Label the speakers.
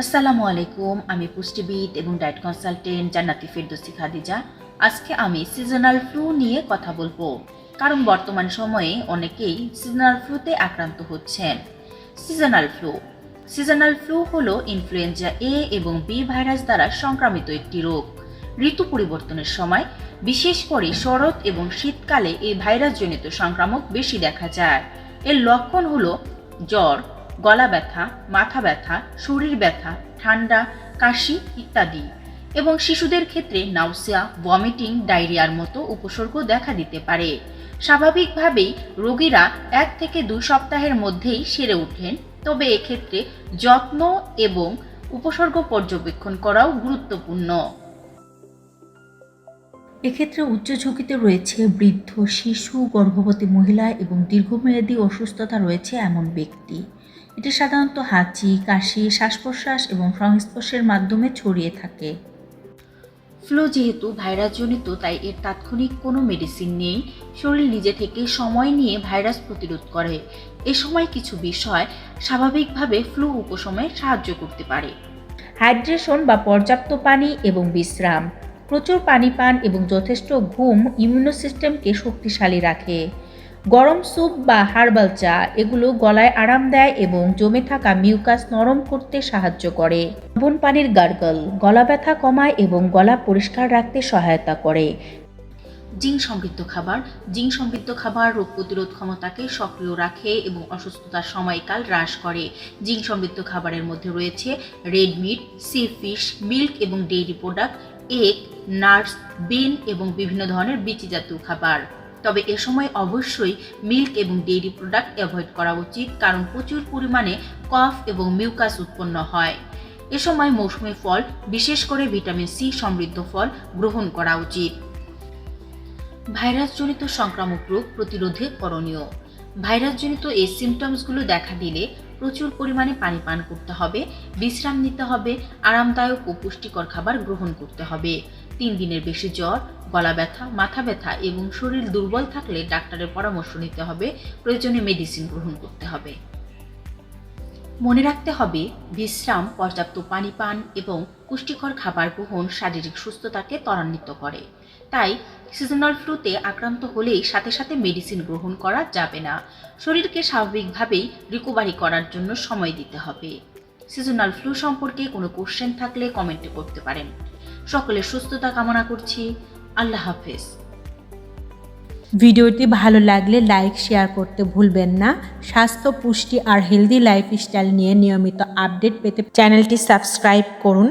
Speaker 1: আসসালামু আলাইকুম, আমি পুষ্টিবিদ এবং ডায়েট কনসালটেন্ট জান্নাতি ফেরদৌসি খাদিজা। আজকে আমি সিজনাল ফ্লু নিয়ে কথা বলব, কারণ বর্তমান সময়ে অনেকেই সিজনাল ফ্লুতে আক্রান্ত হচ্ছেন। সিজনাল ফ্লু সিজনাল ফ্লু হলো ইনফ্লুয়েঞ্জা এ এবং বি ভাইরাস দ্বারা সংক্রামিত একটি রোগ। ঋতু পরিবর্তনের সময়, বিশেষ করে শরৎ এবং শীতকালে এই ভাইরাসজনিত সংক্রামক বেশি দেখা যায়। এর লক্ষণ হলো জ্বর গলা ব্যথা, মাথা ব্যথা, শরীর ব্যথা, ঠান্ডা, কাশি ইত্যাদি এবং শিশুদের ক্ষেত্রে নাউসিয়া, ভমিটিং, ডায়রিয়ার মতো উপসর্গ দেখা দিতে পারে। স্বাভাবিকভাবেই রোগীরা এক থেকে দুই সপ্তাহের মধ্যেই সেরে ওঠেন, তবে এক্ষেত্রে যত্ন এবং উপসর্গ পর্যবেক্ষণ করাও গুরুত্বপূর্ণ।
Speaker 2: এক্ষেত্রে উচ্চ ঝুঁকিতে রয়েছে বৃদ্ধ, শিশু, গর্ভবতী মহিলা এবং দীর্ঘমেয়াদী অসুস্থতা রয়েছে এমন ব্যক্তি। এটি সাধারণত হাঁচি কাশি শ্বাস প্রশ্বাস এবং সংস্পর্শের মাধ্যমে ছড়িয়ে থাকে।
Speaker 1: ফ্লু যেহেতু ভাইরাসজনিত তাই এর তাৎক্ষণিক কোনো মেডিসিন নেই। শরীর নিজে থেকে সময় নিয়ে ভাইরাস প্রতিরোধ করে। এ সময় কিছু বিষয় স্বাভাবিকভাবে ফ্লু উপশমে সাহায্য করতে পারে।
Speaker 2: হাইড্রেশন বা পর্যাপ্ত পানি এবং বিশ্রাম। প্রচুর পানি পান এবং যথেষ্ট ঘুম ইমিউনো সিস্টেমকে শক্তিশালী রাখে। গরম স্যুপ বা হার্বাল চা এগুলো গলায় আরাম দেয় এবং জমে থাকা মিউকাস নরম করতে সাহায্য করে। লবণ পানির গার্গল, গলা ব্যথা কমায় এবং গলা পরিষ্কার রাখতে সহায়তা করে।
Speaker 1: জিঙ্ক সমৃদ্ধ খাবার, জিঙ্ক সমৃদ্ধ খাবার রোগ প্রতিরোধ ক্ষমতাকে সক্রিয় রাখে এবং অসুস্থতার সময়কাল হ্রাস করে। জিঙ্ক সমৃদ্ধ খাবারের মধ্যে রয়েছে red meat sea fish milk এবং dairy product, egg, nuts, bean এবং বিভিন্ন ধরনের বীচি জাতীয় খাবার। তবে এ সময় অবশ্যই মিল্ক এবং ডেইরি প্রোডাক্ট অ্যাভয়েড করা উচিত, কারণ প্রচুর পরিমাণে কফ এবং মিউকাস উৎপন্ন হয়। এ সময় মৌসুমী ফল, বিশেষ করে ভিটামিন সি সমৃদ্ধ ফল, গ্রহণ করা উচিত। ভাইরাসজনিত সংক্রামক রোগ প্রতিরোধে করণীয়। ভাইরাসজনিত এই সিমটমসগুলো দেখা দিলে প্রচুর পরিমাণে পানি পান করতে হবে, বিশ্রাম নিতে হবে, আরামদায়ক ও পুষ্টিকর খাবার গ্রহণ করতে হবে। তিন দিনের বেশি জ্বর, গলা ব্যথা, মাথা ব্যথা এবং শরীর দুর্বল থাকলে ডাক্তারের পরামর্শ নিতে হবে প্রয়োজনে মেডিসিন গ্রহণ করতে হবে। মনে রাখতে হবে, বিশ্রাম, পর্যাপ্ত পানি পান এবং পুষ্টিকর খাবার গ্রহণ শারীরিক সুস্থতাকে ত্বরান্বিত করে। তাই সিজনাল ফ্লুতে আক্রান্ত হলেই সাথে সাথে মেডিসিন গ্রহণ করা যাবে না। শরীরকে স্বাভাবিকভাবেই রিকভারি করার জন্য সময় দিতে হবে। সিজনাল ফ্লু সম্পর্কে কোনো কোশ্চেন থাকলে কমেন্টে করতে পারেন। সকলের সুস্থতা কামনা করছি। আল্লাহ হাফেজ।
Speaker 3: ভিডিওটি ভালো লাগলে লাইক শেয়ার করতে ভুলবেন না। স্বাস্থ্য, পুষ্টি আর হেলদি লাইফস্টাইল নিয়ে নিয়মিত আপডেট পেতে চ্যানেলটি সাবস্ক্রাইব করুন।